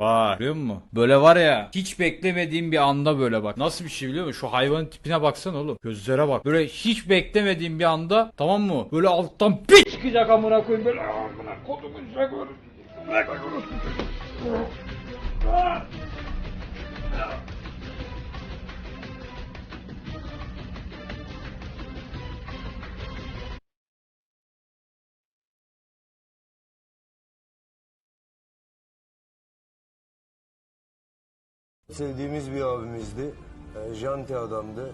Var biliyor musun? Böyle var ya hiç beklemediğim bir anda böyle bak. Nasıl bir şey biliyor musun? Şu hayvanın tipine baksana oğlum. Gözlere bak. Böyle hiç beklemediğim bir anda tamam mı? Böyle alttan bir çıkacak amına koyayım böyle amına kodumun şakları. Bırak bak Sevdiğimiz bir abimizdi. E, janti adamdı.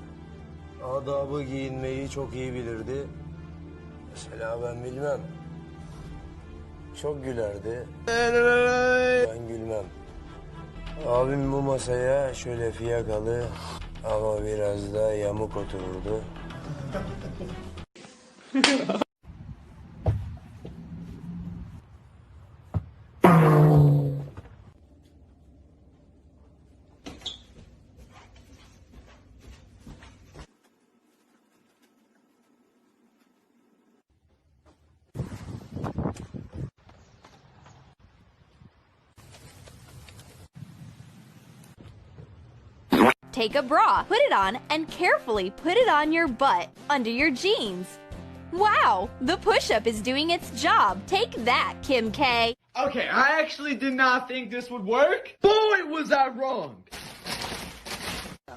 Adabı giyinmeyi çok iyi bilirdi. Mesela ben bilmem. Çok gülerdi. Ben gülmem. Abim bu masaya şöyle fiyakalı ama biraz da yamuk otururdu. Take a bra, put it on, and carefully put it on your butt under your jeans. Wow, the push up is doing its job. Take that, Kim K. Okay, I actually did not think this would work. Boy, was I wrong.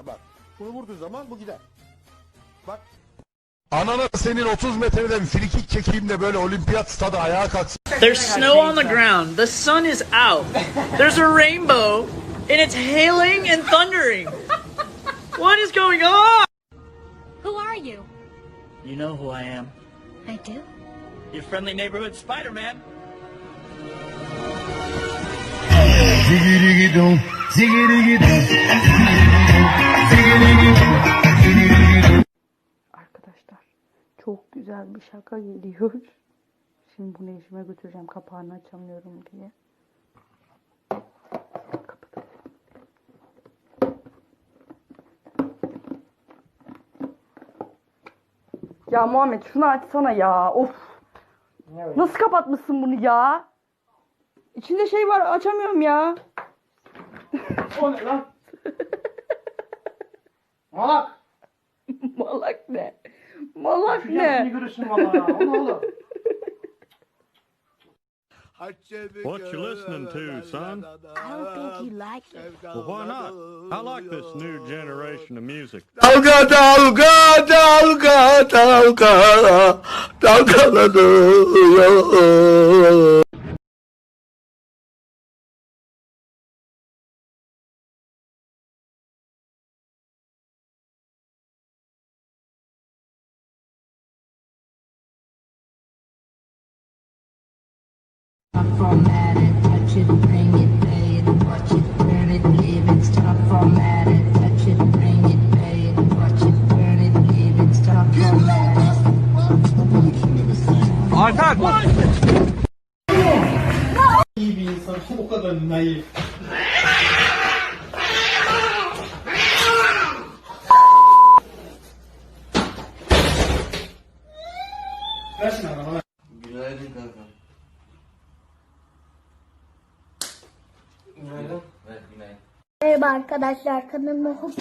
Bak bunu vurduğu zaman bu gider. Bak Anana senin 30 metreden frikik çekeyim de böyle olimpiyat stadı ayağa kalksın. There's snow on the ground. The sun is out. There's a rainbow, and it's hailing and thundering. What is going on? Who are you? You know who I am. I do. Your friendly neighborhood Spider-Man. Arkadaşlar çok güzel bir şaka geliyor. Şimdi bunu eşime götüreceğim kapağını açamıyorum diye. Ya Muhammed şunu açsana ya. Of. Nasıl kapatmışsın bunu ya? İçinde şey var açamıyorum ya. O ne lan? Malak. Malak ne? Malak Seni ne? görürsün valla ya. O ne oğlum? What you listening to, son? I don't think you like it. Well, why not? I like this new generation of music. Format it, touch it, bring it, pay it, watch it, turn it, leave it, stop, format it, touch it, bring it, pay it, watch it, turn it, leave it, stop, format İyi bir insan. O Günaydın. Merhaba arkadaşlar kanalıma hoş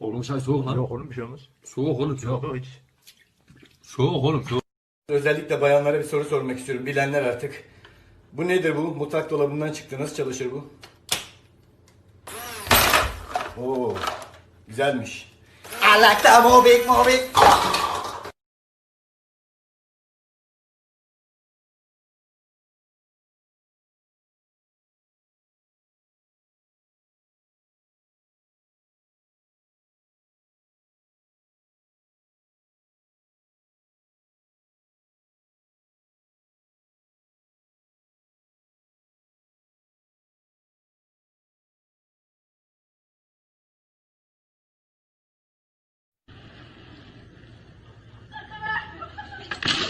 Oğlum çay soğuk lan. yok oğlum bir şey olmaz. Soğuk oğlum soğuk. Yok hiç. Soğuk oğlum soğuk. Özellikle bayanlara bir soru sormak istiyorum. Bilenler artık. Bu nedir bu? Mutfak dolabından çıktı. Nasıl çalışır bu? Oo, güzelmiş. I like the moving, moving.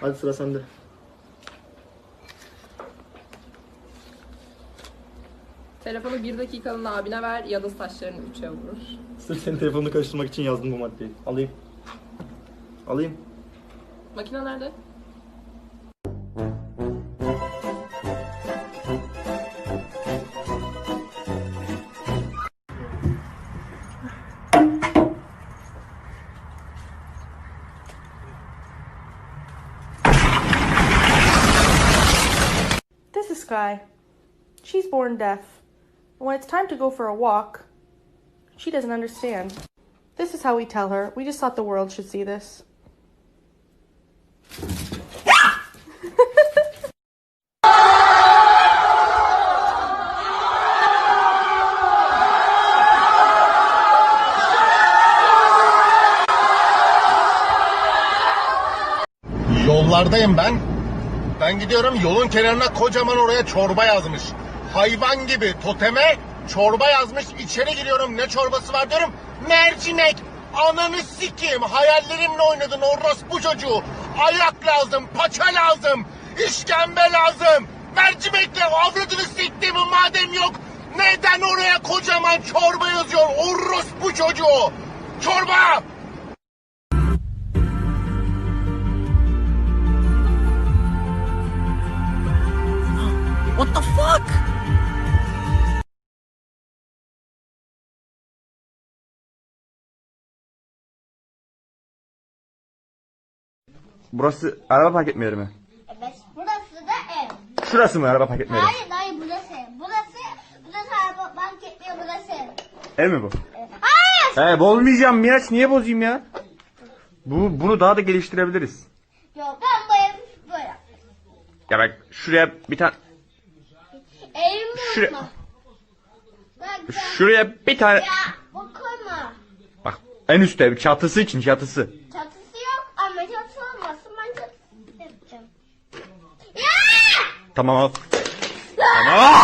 Hadi sıra sende. Telefonu bir dakikalığına abine ver ya da saçlarını üçe vur. Sırf senin telefonunu karıştırmak için yazdım bu maddeyi. Alayım. Alayım. Makine nerede? Sky. She's born deaf. When it's time to go for a walk, she doesn't understand. This is how we tell her. We just thought the world should see this. Yollardayım ben. Ben gidiyorum yolun kenarına kocaman oraya çorba yazmış. Hayvan gibi toteme çorba yazmış. İçeri giriyorum ne çorbası var diyorum. Mercimek. Ananı sikeyim. Hayallerimle oynadın orospu çocuğu. Ayak lazım, paça lazım, işkembe lazım. Mercimekle avradını siktiğimi madem yok. Neden oraya kocaman çorba yazıyor orospu çocuğu? Çorba! What the fuck? Burası araba park etme yeri mi? Evet, burası da ev. Şurası mı araba park etme yeri? Hayır, hayır burası ev. Burası, burası araba bank etmiyor burası ev. Ev mi bu? Hayır! He bozmayacağım Miraç niye bozayım ya? Bu, bunu daha da geliştirebiliriz. Yok, ben bu evi böyle. Ya bak şuraya bir tane Şuraya- şuraya bir tane bak en üstte çatısı için çatısı. Çatısı yok ama çatısı olmasın ben çatısı yapacağım. Ya! Tamam al. Tamam.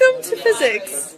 Welcome to physics.